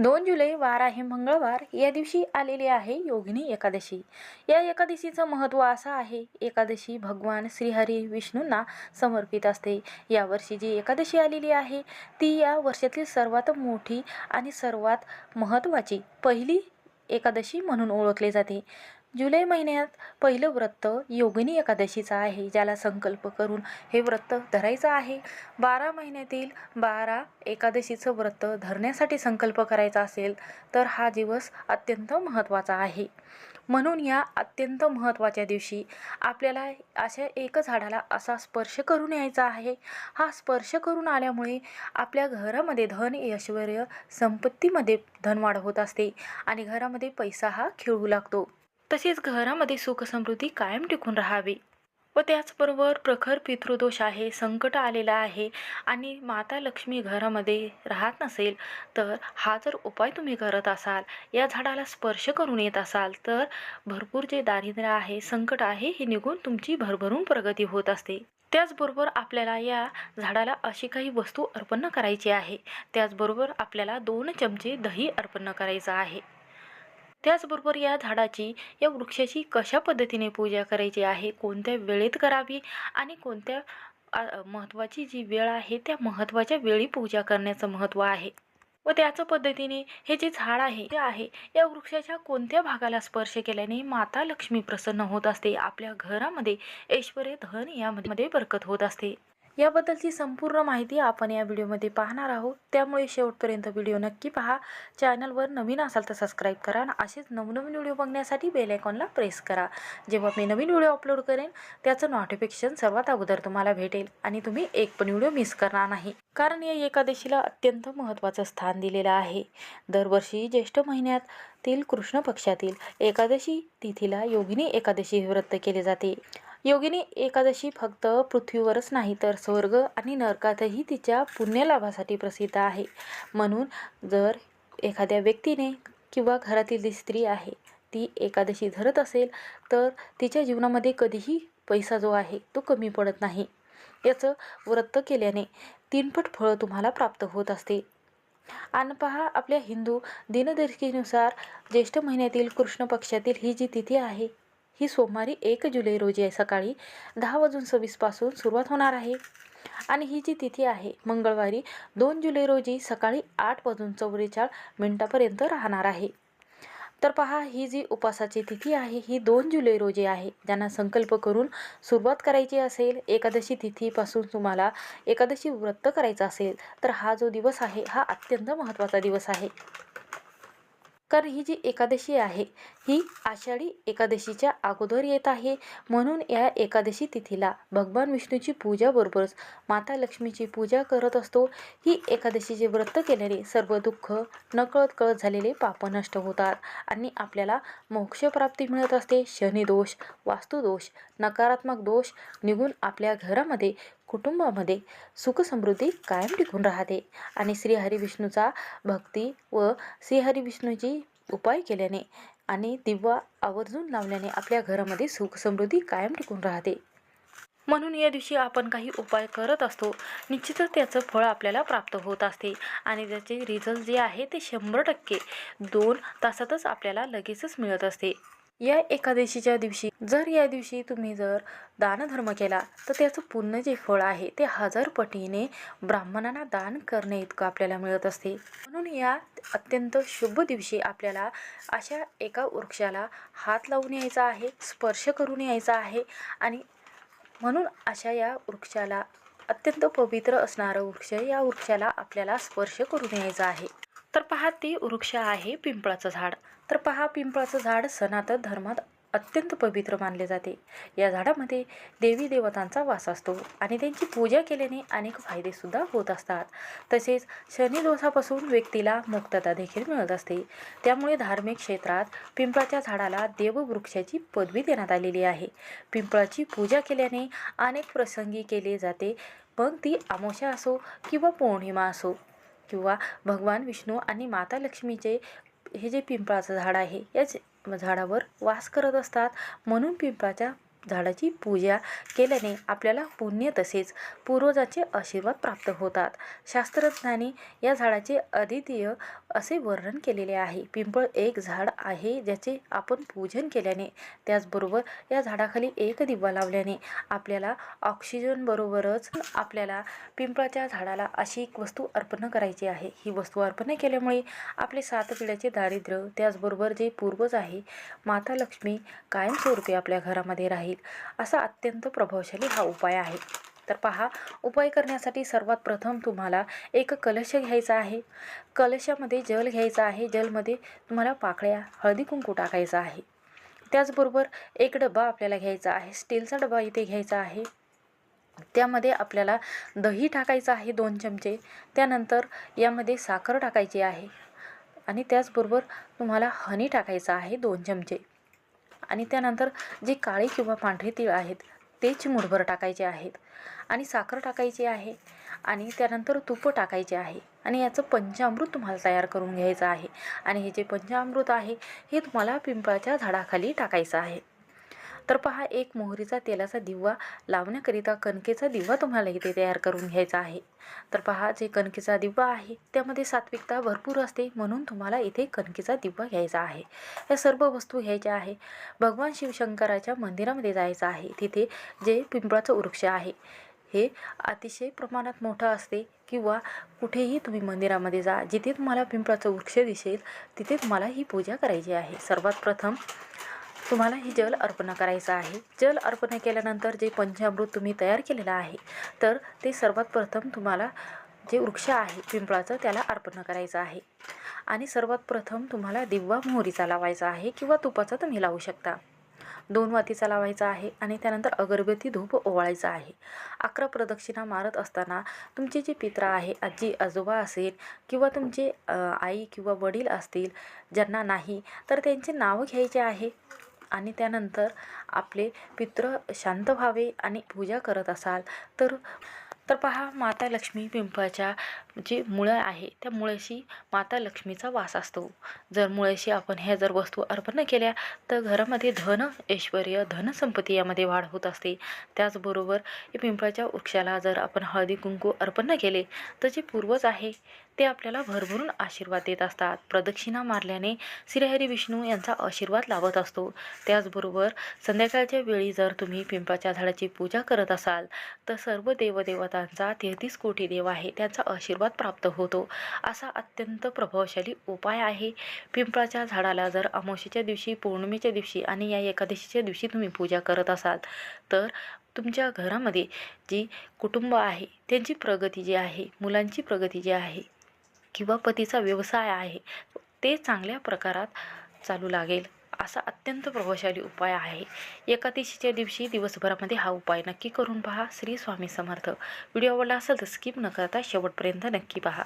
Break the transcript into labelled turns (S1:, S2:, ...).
S1: दोन जुलै वार आहे मंगळवार. या दिवशी आलेली आहे योगिनी एकादशी. या एकादशीचं महत्त्व असं आहे एकादशी भगवान श्रीहरी विष्णूंना समर्पित असते. यावर्षी जी एकादशी आलेली आहे ती या वर्षातील सर्वात मोठी आणि सर्वात महत्त्वाची पहिली एकादशी म्हणून ओळखले जाते. जुलै महिन्यात पहिलं व्रत योगिनी एकादशीचं आहे ज्याला संकल्प करून हे व्रत धरायचं आहे. बारा महिन्यातील बारा एकादशीचं व्रत धरण्यासाठी संकल्प करायचा असेल तर हा दिवस अत्यंत महत्त्वाचा आहे. म्हणून या अत्यंत महत्त्वाच्या दिवशी आपल्याला अशा एक झाडाला असा स्पर्श करून यायचा आहे. हा स्पर्श करून आल्यामुळे आपल्या घरामध्ये धन ऐश्वर्य संपत्तीमध्ये धनवाढ होत असते आणि घरामध्ये पैसा हा खिळू लागतो. तसेच घरामध्ये सुखसमृद्धी कायम टिकून राहावी व त्याचबरोबर प्रखर पितृदोष आहे संकट आलेला आहे आणि माता लक्ष्मी घरामध्ये राहत नसेल तर हा जर उपाय तुम्ही करत असाल या झाडाला स्पर्श करून येत असाल तर भरपूर जे दारिद्र्य आहे संकट आहे हे निघून तुमची भरभरून प्रगती होत असते. त्याचबरोबर आपल्याला या झाडाला अशी काही वस्तू अर्पण करायची आहे. त्याचबरोबर आपल्याला दोन चमचे दही अर्पण करायचं आहे. त्याचबरोबर या झाडाची या वृक्षाची कशा पद्धतीने पूजा करायची आहे? कोणत्या वेळेत करावी? आणि कोणत्या महत्त्वाची जी वेळ आहे त्या महत्त्वाच्या वेळी पूजा करण्याचं महत्त्व आहे? व त्याच पद्धतीने हे जे झाड आहे ते आहे या वृक्षाच्या कोणत्या भागाला स्पर्श केल्याने माता लक्ष्मी प्रसन्न होत असते? आपल्या घरामध्ये ऐश्वर्य धन यामध्ये बरकत होत असते. याबद्दलची संपूर्ण माहिती आपण या व्हिडिओमध्ये पाहणार आहोत. त्यामुळे शेवटपर्यंत व्हिडिओ नक्की पहा. चॅनलवर नवीन असाल तर सबस्क्राईब करा आणि असेच नवनवीन व्हिडिओ बघण्यासाठी बेल आयकॉनला प्रेस करा. जेव्हा मी नवीन व्हिडिओ अपलोड करेन त्याचं नोटिफिकेशन सर्वात अगोदर तुम्हाला भेटेल आणि तुम्ही एक पण व्हिडिओ मिस करणार नाही. कारण या एकादशीला अत्यंत महत्त्वाचं स्थान दिलेलं आहे. दरवर्षी ज्येष्ठ महिन्यातील कृष्ण पक्षातील एकादशी तिथीला योगिनी एकादशी व्रत केले जाते. योगिनी एकादशी फक्त पृथ्वीवरच नाही तर स्वर्ग आणि नरकातही तिच्या पुण्यलाभासाठी प्रसिद्ध आहे. म्हणून जर एखाद्या व्यक्तीने किंवा घरातील जी स्त्री आहे ती एकादशी धरत असेल तर तिच्या जीवनामध्ये कधीही पैसा जो आहे तो कमी पडत नाही. याचं व्रत केल्याने तीनपट फळं तुम्हाला प्राप्त होत असते. आणि पहा आपल्या हिंदू दिनदर्शिकेनुसार ज्येष्ठ महिन्यातील कृष्ण पक्षातील ही जी तिथी आहे ही सोमवारी एक जुलै रोजी आहे. सकाळी दहा वाजून सव्वीसपासून सुरुवात होणार आहे. आणि ही जी तिथी आहे मंगळवारी दोन जुलै रोजी सकाळी आठ वाजून चौवेचाळ मिनिटापर्यंत राहणार आहे. तर पहा ही जी उपासाची तिथी आहे ही दोन जुलै रोजी आहे. ज्यांना संकल्प करून सुरुवात करायची असेल एकादशी तिथीपासून तुम्हाला एकादशी व्रत करायचं असेल तर हा जो दिवस आहे हा अत्यंत महत्त्वाचा दिवस आहे. कारण ही जी एकादशी आहे ही आषाढी एकादशीच्या अगोदर येत आहे. म्हणून या एकादशी तिथीला भगवान विष्णूची पूजाबरोबरच माता लक्ष्मीची पूजा करत असतो. ही एकादशीचे व्रत केल्याने सर्व दुःख नकळत कळत झालेले पाप नष्ट होतात आणि आपल्याला मोक्षप्राप्ती मिळत असते. शनिदोष वास्तुदोष नकारात्मक दोष निघून आपल्या घरामध्ये कुटुंबामध्ये सुखसमृद्धी कायम टिकून राहते. आणि श्रीहरी विष्णूचा भक्ती व श्रीहरी विष्णूची उपाय केल्याने आणि दिवा आवर्जून लावल्याने आपल्या घरामध्ये सुखसमृद्धी कायम टिकून राहते. म्हणून या दिवशी आपण काही उपाय करत असतो. निश्चितच त्याचं फळ आपल्याला प्राप्त होत असते. आणि त्याचे रिझल्ट जे आहे ते शंभर टक्के दोन तासातच आपल्याला लगेचच मिळत असते. या एकादशीच्या दिवशी जर या दिवशी तुम्ही जर दानधर्म केला तर त्याचं पूर्ण जे फळ आहे ते हजार पटीने ब्राह्मणांना दान करणे इतकं आपल्याला मिळत असते. म्हणून या अत्यंत शुभ दिवशी आपल्याला अशा एका वृक्षाला हात लावून यायचा आहे स्पर्श करून यायचा आहे आणि म्हणून अशा या वृक्षाला अत्यंत पवित्र असणारं वृक्ष या वृक्षाला आपल्याला स्पर्श करून यायचा आहे. तर पहा ते वृक्ष आहे पिंपळाचं झाड. तर पहा पिंपळाचं झाड सनातन धर्मात अत्यंत पवित्र मानले जाते. या झाडामध्ये देवी देवतांचा वास असतो आणि त्यांची पूजा केल्याने अनेक फायदेसुद्धा होत असतात. तसेच शनिदोषापासून व्यक्तीला मुक्तता देखील मिळत असते. त्यामुळे धार्मिक क्षेत्रात पिंपळाच्या झाडाला देववृक्षाची पदवी देण्यात आलेली आहे. पिंपळाची पूजा केल्याने अनेक प्रसंगी केले जाते. मग ती अमावस्या असो किंवा पौर्णिमा असो. किंवा भगवान विष्णू आणि माता लक्ष्मीचे हे जे पिंपळाचं झाड आहे याच झाडावर वास करत असतात. म्हणून पिंपळाच्या झाडाची पूजा केल्याने आपल्याला पुण्य तसेच पूर्वजांचे आशीर्वाद प्राप्त होतात. शास्त्रज्ञांनी या झाडाचे अद्वितीय असे वर्णन केलेले आहे. पिंपळ एक झाड आहे ज्याचे आपण पूजन केल्याने त्याचबरोबर या झाडाखाली एक दिवा लावल्याने आपल्याला ऑक्सिजनबरोबरच आपल्याला पिंपळाच्या झाडाला अशी एक वस्तू अर्पण करायची आहे. ही वस्तू अर्पण केल्यामुळे आपले सात पिढ्याचे दारिद्र्य त्याचबरोबर जे पूर्वज आहे माता लक्ष्मी कायमस्वरूपी आपल्या घरामध्ये राहील. असा अत्यंत प्रभावशाली हा उपाय आहे. तर पहा उपाय करण्यासाठी सर्वात प्रथम तुम्हाला एक कलश घ्यायचा आहे. कलशामध्ये जल घ्यायचा आहे. जलमध्ये तुम्हाला पाकळ्या हळदी कुंकू टाकायचा आहे. त्याचबरोबर एक डबा आपल्याला घ्यायचा आहे. स्टीलचा डबा इथे घ्यायचा आहे. त्यामध्ये आपल्याला दही टाकायचं आहे दोन चमचे. त्यानंतर यामध्ये साखर टाकायची आहे. आणि त्याचबरोबर तुम्हाला हनी टाकायचं आहे दोन चमचे. आणि त्यानंतर जे काळे किंवा पांढरे तीळ आहेत ते चिमूटभर टाकायचे आहेत. आणि साखर टाकायची आहे आणि त्यानंतर तूप टाकायचे आहे. आणि याचं पंचामृत तुम्हाला तयार करून घ्यायचं आहे. आणि हे जे पंचामृत आहे हे तुम्हाला पिंपळाच्या झाडाखाली टाकायचं आहे. तर पहा एक मोहरीचा तेलाचा दिवा लावण्याकरिता कणकेचा दिवा तुम्हाला इथे तयार करून घ्यायचा आहे. तर पहा जे कणकेचा दिवा आहे त्यामध्ये सात्विकता भरपूर असते म्हणून तुम्हाला इथे कणकेचा दिवा घ्यायचा आहे. या सर्व वस्तू घ्यायच्या आहे. भगवान शिवशंकराच्या मंदिरामध्ये जायचं आहे. तिथे जे पिंपळाचं वृक्ष आहे हे अतिशय प्रमाणात मोठं असते किंवा कुठेही तुम्ही मंदिरामध्ये जा जिथे तुम्हाला पिंपळाचं वृक्ष दिसेल तिथे तुम्हाला ही पूजा करायची आहे. सर्वात प्रथम तुम्हाला ही जल अर्पण करायचं आहे. जल अर्पण केल्यानंतर जे पंचामृत तुम्ही तयार केलेलं आहे तर ते सर्वात प्रथम तुम्हाला जे वृक्ष आहे पिंपळाचं त्याला अर्पण करायचं आहे. आणि सर्वात प्रथम तुम्हाला दिवा मोहरीचा लावायचा आहे किंवा तुपाचा तुम्ही लावू शकता. दोन वातीचा लावायचा आहे आणि त्यानंतर अगरबत्ती धूप ओवाळायचा आहे. अकरा प्रदक्षिणा मारत असताना तुमचे जे पित्र आहे आजी आजोबा असेल किंवा तुमचे आई किंवा वडील असतील ज्यांना नाही तर त्यांचे नावं घ्यायचे आहे. आणि त्यानंतर आपले पित्र शांत व्हावे आणि पूजा करत असाल तर तर पहा माता लक्ष्मी पिंपळाच्या जी मुळं आहे त्या मुळ्याशी माता लक्ष्मीचा वास असतो. जर मुळ्याशी आपण ह्या जर वस्तू अर्पण केल्या तर घरामध्ये धन ऐश्वर धनसंपत्ती यामध्ये वाढ होत असते. त्याचबरोबर या पिंपळाच्या वृक्षाला जर आपण हळदी कुंकू अर्पण केले तर जे पूर्वज आहे ते आपल्याला भरभरून आशीर्वाद देत असतात. प्रदक्षिणा मारल्याने श्रीहरी विष्णू यांचा आशीर्वाद लाभत असतो. त्याचबरोबर संध्याकाळच्या वेळी जर तुम्ही पिंपळाच्या झाडाची पूजा करत असाल तर सर्व देवदेवतांचा तेहतीस कोटी देव आहे त्यांचा आशीर्वाद आशीर्वाद प्राप्त होतो. असा अत्यंत प्रभावशाली उपाय आहे. पिंपळाच्या झाडाला जर अमावस्येच्या दिवशी पौर्णिमेच्या दिवशी आणि या एकादशीच्या दिवशी तुम्ही पूजा करत असाल तर तुमच्या घरामध्ये जी कुटुंब आहे त्यांची प्रगती जी आहे मुलांची प्रगती जी आहे किंवा पतीचा व्यवसाय आहे ते चांगल्या प्रकारात चालू लागेल. असा अत्यंत प्रभावशाली उपाय आहे. एकादशीच्या दिवशी दिवसभरामध्ये हा उपाय नक्की करून पहा. श्री स्वामी समर्थ. व्हिडिओ आवडला असेल तर स्किप न करता शेवटपर्यंत नक्की पहा.